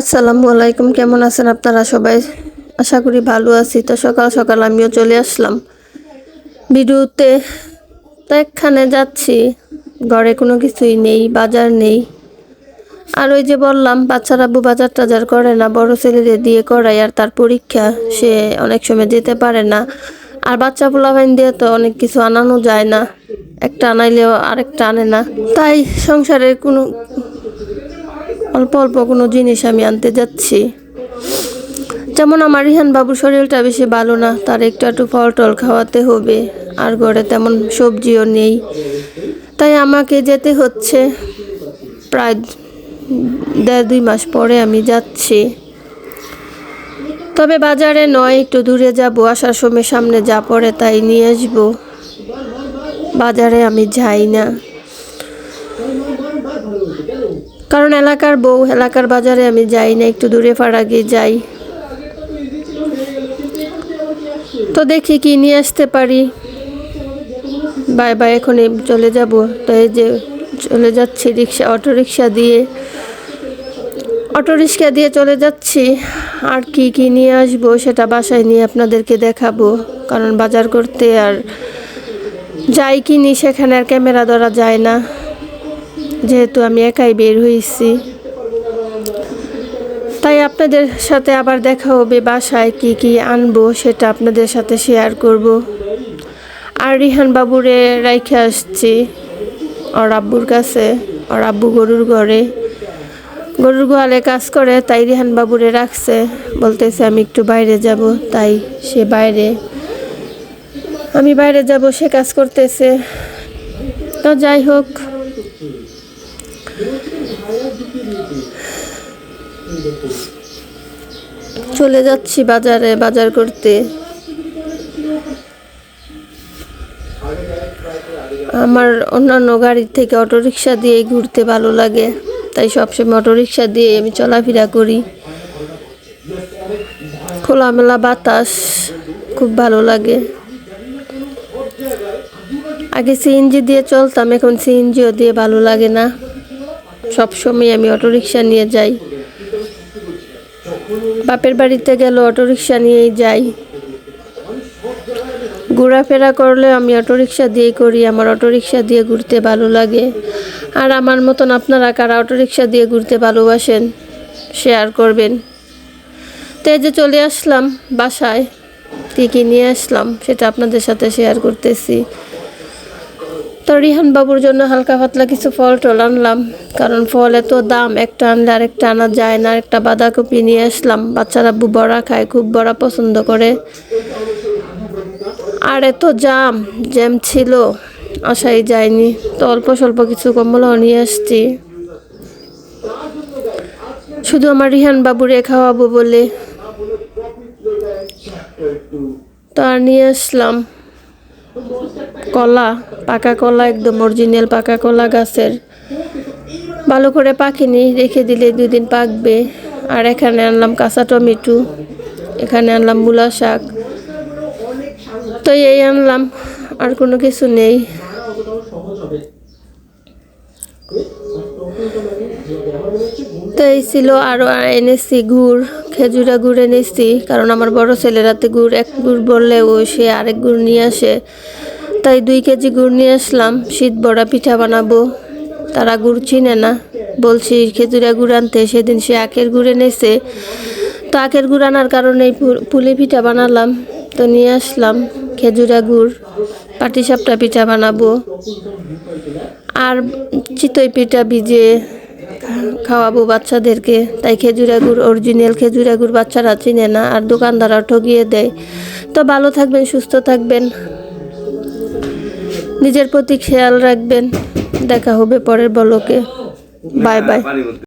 আসসালামু আলাইকুম, কেমন আছেন আপনারা সবাই? আশা করি ভালো আছি। তো সকাল সকাল আমিও চলে আসলাম। ভিডিওতে তো একখানে যাচ্ছি। ঘরে কোনো কিছুই নেই, বাজার নেই। আর ওই যে বললাম, বাচ্চারা আব্বু বাজার টাজার করে না, বড় ছেলেদের দিয়ে করায় আর তার পরীক্ষা সে অনেক সময় যেতে পারে না। আর বাচ্চা পোলাপাইন দিয়ে তো অনেক কিছু আনানো যায় না। একটা আনাইলেও আরেকটা আনে না। তাই সংসারের কোনো অল্প অল্প কোনো জিনিস আমি আনতে যাচ্ছি। যেমন আমার রিহান বাবুর শরীরটা বেশি ভালো না, তার একটু একটু ফল টল খাওয়াতে হবে, আর ঘরে তেমন সবজিও নেই। তাই আমাকে যেতে হচ্ছে। প্রায় দেড় দুই মাস পরে আমি যাচ্ছি। তবে বাজারে নয়, একটু দূরে যাব, আসার সময় সামনে যা পড়ে তাই নিয়ে আসব। বাজারে আমি যাই না। কারণ এলাকার বউ, এলাকার বাজারে আমি যাই না, একটু দূরে ফাড়া গিয়ে যাই। তো দেখি কি নিয়ে আসতে পারি। বাই বাই এখনই চলে যাব। তো এই যে চলে যাচ্ছি রিক্সা, অটো রিক্সা দিয়ে। অটো রিক্সা দিয়ে চলে যাচ্ছি। আর কি কি নিয়ে আসব সেটা বাসায় নিয়ে আপনাদেরকে দেখাবো। কারণ বাজার করতে আর যাই কিনি সেখানে আর ক্যামেরা ধরা যায় না। যেহেতু আমি একাই বের হয়েছি। তাই আপনাদের সাথে আবার দেখা হবে, বাসায় কি কি আনব সেটা আপনাদের সাথে শেয়ার করব। আর রিহান বাবুরে রাইখে আসছি, ওর আব্বুর কাছে, ওর আব্বু গরুর ঘরে। গরুর গোয়ালে কাজ করে, তাই রিহান বাবুরে রাখছে। বলতেছে আমি একটু বাইরে যাব, তাই সে বাইরে। আমি বাইরে যাব, সে কাজ করতেছে। তো যাই হোক চলে যাচ্ছি বাজারে, বাজার করতে। আমার অন্যান্য গাড়ির থেকে অটোরিকশা দিয়ে ঘুরতে ভালো লাগে, তাই সবসময় অটোরিকশা দিয়ে আমি চলাফেরা করি। খোলামেলা বাতাস খুব ভালো লাগে। আগে সিএনজি দিয়ে চলতাম, এখন সিএনজিও দিয়ে ভালো লাগে না। সবসময় আমি অটোরিকশা নিয়ে যাই। বাপের বাড়িতে গেলে, অটোরিকশা নিয়েই যাই। ঘোরাফেরা করলে আমি অটোরিকশা দিয়েই করি, আমার অটোরিকশা দিয়ে ঘুরতে ভালো লাগে। আর আমার মতন আপনারা কারা অটোরিকশা দিয়ে ঘুরতে ভালোবাসেন শেয়ার করবেন। তো যে চলে আসলাম বাসায়, কী কী নিয়ে আসলাম সেটা আপনাদের সাথে শেয়ার করতেছি। তো রিহান বাবুর জন্য হালকা পাতলা কিছু ফল টল আনলাম, কারণ ফল এত দাম, একটা আনলে আরেকটা আনা যায় না একটা বাঁধাকপি নিয়ে আসলাম। বাচ্চারা বড়া খায়, খুব বড়া পছন্দ করে। আর এত জাম, জ্যাম ছিল আসাই যায়নি। তো অল্প স্বল্প কিছু কমলাও নিয়ে আসছি। শুধু আমার রিহান বাবুরে খাওয়াবো বলে। তো নিয়ে আসলাম। কলা, পাকা কলা একদম অরিজিনাল পাকা কলা গাছের। ভালো করে পাখিনি রেখে দিলে দুদিন পাকবে। আর এখানে আনলাম কাঁচা টমেটো, এখানে আনলাম মূলা শাক। তো এই আনলাম, আর কোনো কিছু নেই। তো এই ছিল আরও এনেছি গুড় খেজুরা গুড় এনেছি, কারণ আমার বড় ছেলেরাতে গুড়, এক গুড় বললে ও সে আরেক গুড় নিয়ে আসে। তাই দুই কেজি গুড় নিয়ে আসলাম। শীত বড়া পিঠা বানাবো। তারা গুড় চিনে না। বলছি, খেজুরা গুড় আনতে। সেদিন সে আখের গুড় এনেছে। তো আখের গুড় আনার কারণে পুলি পিঠা বানালাম। তো নিয়ে আসলাম খেজুরা গুড়, পাটিসাপটা পিঠা বানাবো। আর চিতই পিঠা ভিজে খাওয়াবো বাচ্চাদেরকে। তাই খেজুরা গুড় অরিজিনাল খেজুরা গুড় বাচ্চারা চিনে না। আর দোকানদাররা ঠগিয়ে দেয়। তো ভালো থাকবেন, সুস্থ থাকবেন। নিজের প্রতি খেয়াল রাখবেন। দেখা হবে পরের বলকে। Bye bye.